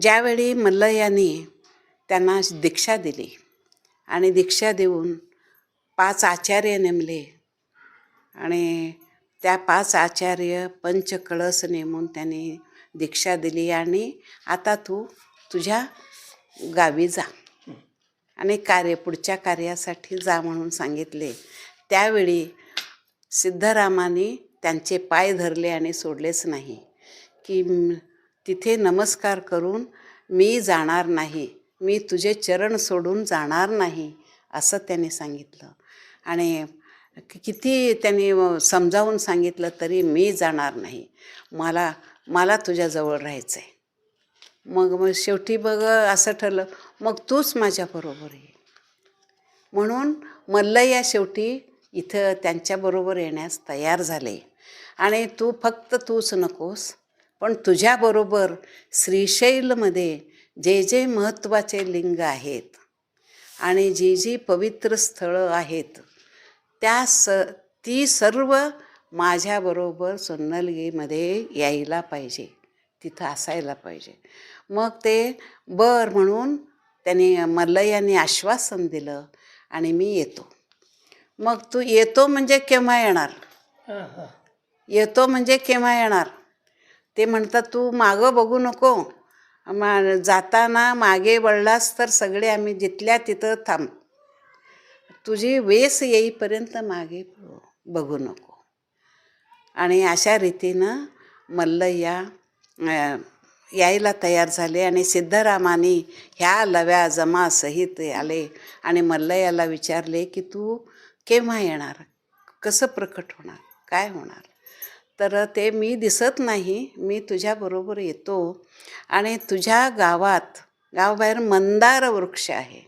ज्यावेळी मल्लयाने त्यांना दीक्षा दिली आणि दीक्षा देऊन पाच आचार्य नेमले आणि त्या पाच आचार्य पंचकळस नेमून त्यांनी दीक्षा दिली आणि आता तू तुझ्या गावी जा आणि कार्य पुढच्या कार्यासाठी जा म्हणून सांगितले. त्यावेळी सिद्धरामाने त्यांचे पाय धरले आणि सोडलेच नाही की तिथे नमस्कार करून मी जाणार नाही मी तुझे चरण सोडून जाणार नाही असं त्यांनी सांगितलं. आणि किती त्याने समजावून सांगितलं तरी मी जाणार नाही. मला मला तुझ्याजवळ राहायचं आहे मग मग शेवटी बघ असं ठरलं मग तूच माझ्याबरोबर ये. म्हणून मल्लय्या शेवटी इथं त्यांच्याबरोबर येण्यास तयार झाले. आणि तू फक्त तूच नकोस पण तुझ्याबरोबर श्रीशैलमध्ये जे जे महत्त्वाचे लिंग आहेत आणि जी जी पवित्र स्थळं आहेत त्या स ती सर्व माझ्याबरोबर सोन्नलगीमध्ये यायला पाहिजे तिथं असायला पाहिजे. मग ते बर म्हणून त्यांनी मल्लयाने आश्वासन दिलं आणि मी येतो. मग तू येतो म्हणजे केव्हा येणार? येतो म्हणजे केव्हा येणार? ते म्हणतात तू मागं बघू नको. मा जाताना मागे वळलास तर सगळे आम्ही जिथल्या तिथं थांब. तुझी वेस येईपर्यंत मागे बघू नको. आणि अशा रीतीनं मल्लय्या यायला तयार झाले आणि सिद्धरामाने ह्या लव्या जमा सहित आले आणि मल्लयाला विचारले की तू केव्हा येणार? कसं प्रकट होणार? काय होणार? तर ते मी दिसत नाही मी तुझ्याबरोबर येतो. आणि तुझ्या गावात गावाबाहेर मंदार वृक्ष आहे.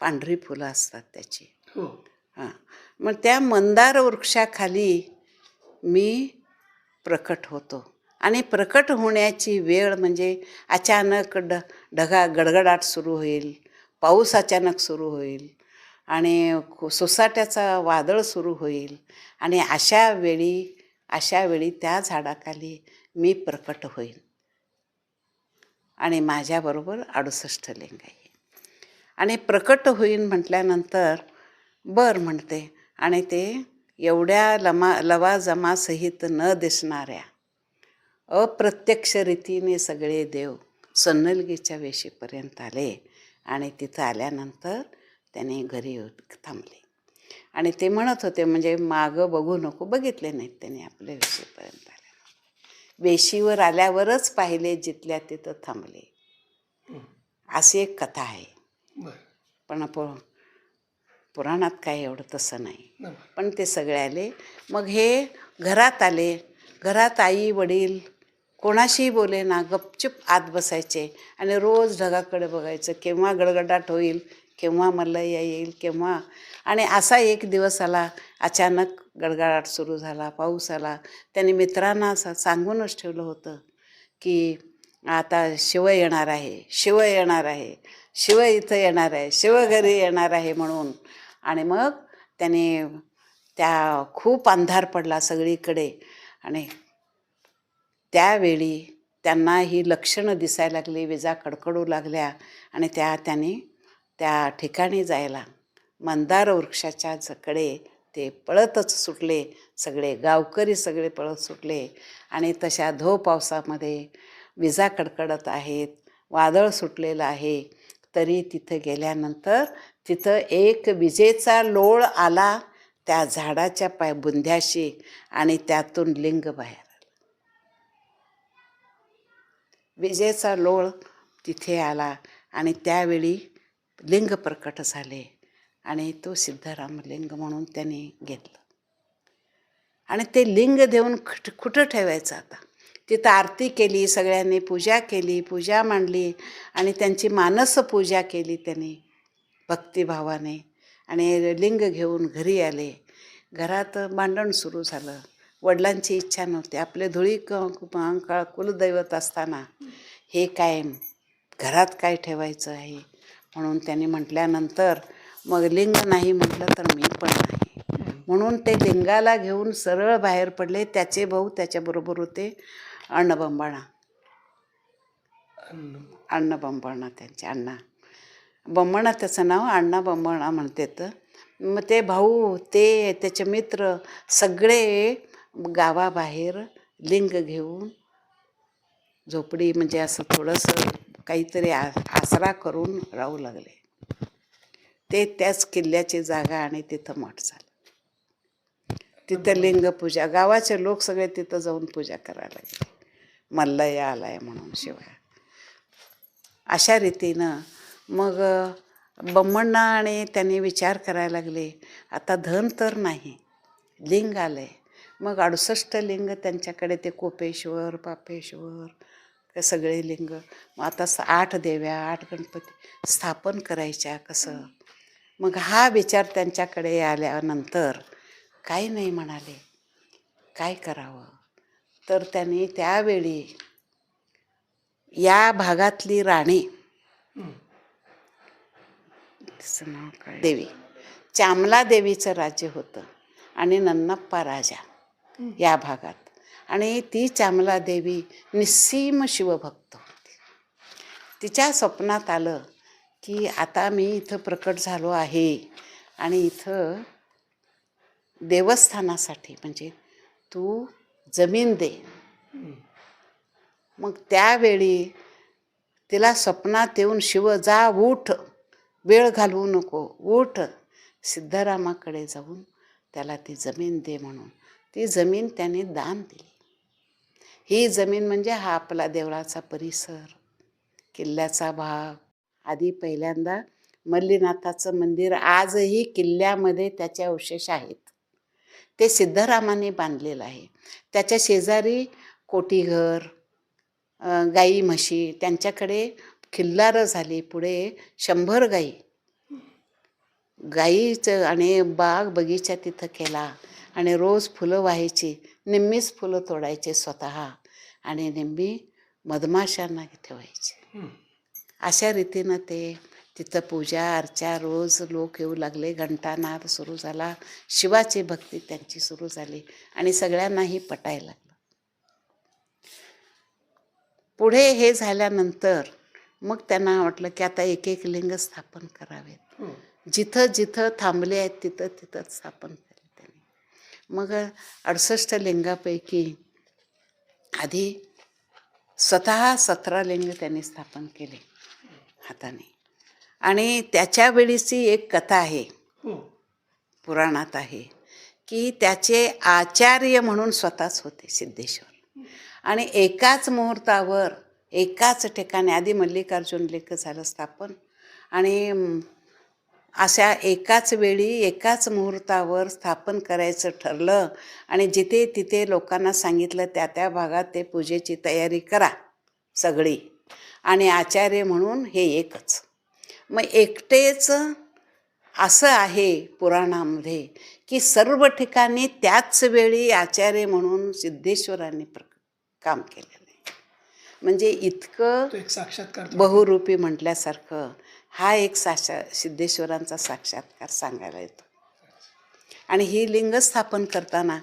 पांढरी फुलं असतात त्याची. हो. हां. मग त्या मंदार वृक्षाखाली मी प्रकट होतो. आणि प्रकट होण्याची वेळ म्हणजे अचानक ड ढगा गडगडाट सुरू होईल पाऊस अचानक सुरू होईल आणि सोसाट्याचा वादळ सुरू होईल. आणि अशा वेळी अशावेळी त्या झाडाखाली मी प्रकट होईन. आणि माझ्याबरोबर अडुसष्ट लिंग आहे आणि प्रकट होईन म्हटल्यानंतर बर म्हणते आणि ते एवढ्या लमा लवाजमासहित न दिसणाऱ्या अप्रत्यक्ष रीतीने सगळे देव सन्नलगीच्या वेशीपर्यंत आले. आणि तिथं आल्यानंतर त्याने घरी थांबले. आणि ते म्हणत होते म्हणजे मागं बघू नको. बघितले नाहीत त्याने आपल्या वेशीपर्यंत आल्या वेशीवर आल्यावरच पाहिले जिथल्या तिथं थांबले. अशी एक कथा आहे. पण पु पुराणात काय एवढं तसं नाही. पण ते सगळे आले. मग हे घरात आले. घरात आई वडील कोणाशीही बोले ना गपचूप आत बसायचे आणि रोज ढगाकडे बघायचं केव्हा गडगडाट होईल केव्हा मल्लय्या येईल केव्हा? आणि असा एक दिवस आला अचानक गडगडाट सुरू झाला पाऊस आला. त्याने मित्रांना असं सांगूनच ठेवलं होतं की आता शिव येणार आहे शिव येणार आहे शिव इथं येणार आहे शिव घरी येणार आहे म्हणून. आणि मग त्याने त्या खूप अंधार पडला सगळीकडे. आणि त्यावेळी त्यांना ही लक्षणं दिसायला लागली विजा कडकडू लागल्या आणि त्या त्याने त्या ठिकाणी जायला. मंदार वृक्षाच्या जकडे ते पळतच सुटले. सगळे गावकरी सगळे पळत सुटले. आणि तशा धो पावसामध्ये विजा कडकडत आहेत. वादळ सुटलेलं आहे. तरी तिथं गेल्यानंतर तिथं एक विजेचा लोळ आला त्या झाडाच्या पाय बुंध्याशी आणि त्यातून लिंग बाहेर आलं. विजेचा लोळ तिथे आला आणि त्यावेळी लिंग प्रकट झाले आणि तो सिद्धराम लिंग म्हणून त्याने घेतलं. आणि ते लिंग देऊन खुट कुठं ठेवायचं आता? तिथं आरती केली सगळ्यांनी पूजा केली पूजा मांडली आणि त्यांची मानस पूजा केली त्यांनी भक्तिभावाने आणि लिंग घेऊन घरी आले. घरात भांडण सुरू झालं. वडिलांची इच्छा नव्हती. आपले धुळी क क- कुलदैवत असताना हे काय घरात काय ठेवायचं आहे? म्हणून त्यांनी म्हटल्यानंतर मग लिंग नाही म्हटलं तर मी पण नाही. म्हणून ते लिंगाला घेऊन सरळ बाहेर पडले. त्याचे भाऊ त्याच्याबरोबर होते अण्णबंबाळा. अण्णा. बंबळणा त्यांचे अण्णा. बंबळणा त्याचं नाव अण्णा बंबळणा म्हणते तर. मग ते भाऊ ते त्याचे मित्र सगळे गावाबाहेर लिंग घेऊन झोपडी म्हणजे असं थोडंसं काहीतरी आ आसरा करून राहू लागले. ते त्याच किल्ल्याची जागा आणि तिथं मठ झालं. तिथं लिंगपूजा गावाचे लोक सगळे तिथं जाऊन पूजा करायला लागले. मल्लय आलाय म्हणून शिवाय. अशा रीतीनं मग बम्मण्णा आणि त्यांनी विचार करायला लागले आता धन तर नाही लिंग आलंय. मग अडुसष्ट लिंग त्यांच्याकडे ते कोपेश्वर पापेश्वर ते सगळे लिंग. मग आता आठ देव्या आठ गणपती स्थापन करायच्या कसं? मग हा विचार त्यांच्याकडे आल्यानंतर काही नाही म्हणाले. काय करावं? तर त्यांनी त्यावेळी या भागातली राणी तिचं नाव काय? देवी. चामला देवीचं राज्य होतं आणि नन्नप्पा राजा या भागात. आणि ती चामला देवी निस्सीम शिवभक्त. होती तिच्या स्वप्नात आलं की आता मी इथं प्रकट झालो आहे आणि इथं देवस्थानासाठी म्हणजे तू जमीन दे. मग त्यावेळी तिला स्वप्नात येऊन शिव जा उठ. वेळ घालवू नको उठ. सिद्धरामाकडे जाऊन त्याला ती जमीन दे म्हणून. ती जमीन त्याने दान दिली. ही जमीन म्हणजे हा आपला देवळाचा परिसर किल्ल्याचा भाग. आधी पहिल्यांदा मल्लीनाथाचं मंदिर आजही किल्ल्यामध्ये त्याचे अवशेष आहेत. ते सिद्धरामाने बांधलेलं आहे. त्याच्या शेजारी कोटीघर गाई म्हशी त्यांच्याकडे खिल्लारं झाली. पुढे शंभर गाई. गाईचं आणि बाग बगीचा तिथं केला. आणि रोज फुलं व्हायची निम्मीच फुलं तोडायचे स्वतः आणि निम्मी मधमाशांना ठेवायचे अशा रीतीनं ते तिथं पूजा अर्चा रोज लोक येऊ लागले घंटानाद सुरू झाला शिवाची भक्ती त्यांची सुरू झाली आणि सगळ्यांनाही पटायला लागलं. पुढे हे झाल्यानंतर मग त्यांना वाटलं की आता एक एक लिंग स्थापन करावेत. जिथं जिथं थांबले आहेत तिथं तिथं स्थापन मग अडसष्ट लिंगापैकी आधी स्वतः सतरा लिंग त्यांनी स्थापन केले हाताने. आणि त्याच्या वेळीची एक कथा आहे पुराणात आहे की त्याचे आचार्य म्हणून स्वतःच होते सिद्धेश्वर. आणि एकाच मुहूर्तावर एकाच ठिकाणी आधी मल्लिकार्जुन लेख झालं स्थापन आणि अशा एकाच वेळी एकाच मुहूर्तावर स्थापन करायचं ठरलं आणि जिथे तिथे लोकांना सांगितलं त्या त्या भागात ते पूजेची तयारी करा सगळी. आणि आचार्य म्हणून हे एकच. मग एकटेच असं आहे पुराणामध्ये की सर्व ठिकाणी त्याच वेळी आचार्य म्हणून सिद्धेश्वरांनी प्र काम केलेलं आहे. म्हणजे इतकं. बहुरूपी म्हटल्यासारखं हा एक साक्षा सिद्धेश्वरांचा साक्षात्कार सांगायला येतो. आणि ही लिंग स्थापन करताना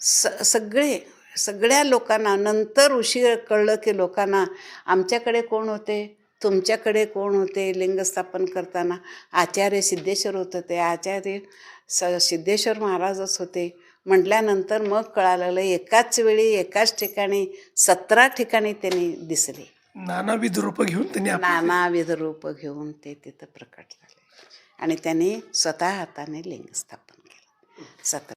स सगळे सगळ्या लोकांना नंतर उशीर कळलं की लोकांना आमच्याकडे कोण होते? तुमच्याकडे कोण होते लिंग स्थापन करताना? आचार्य सिद्धेश्वर होत ते. आचार्य स सिद्धेश्वर महाराजच होते. म्हटल्यानंतर मग कळालं एकाच वेळी एकाच ठिकाणी सतरा ठिकाणी त्यांनी दिसले. नानाविध रूपं घेऊन त्यांनी आप- नानाविध रूप घेऊन ते तिथं प्रकट झाले. आणि त्यांनी स्वतः हाताने लिंग स्थापन केलं. सतरा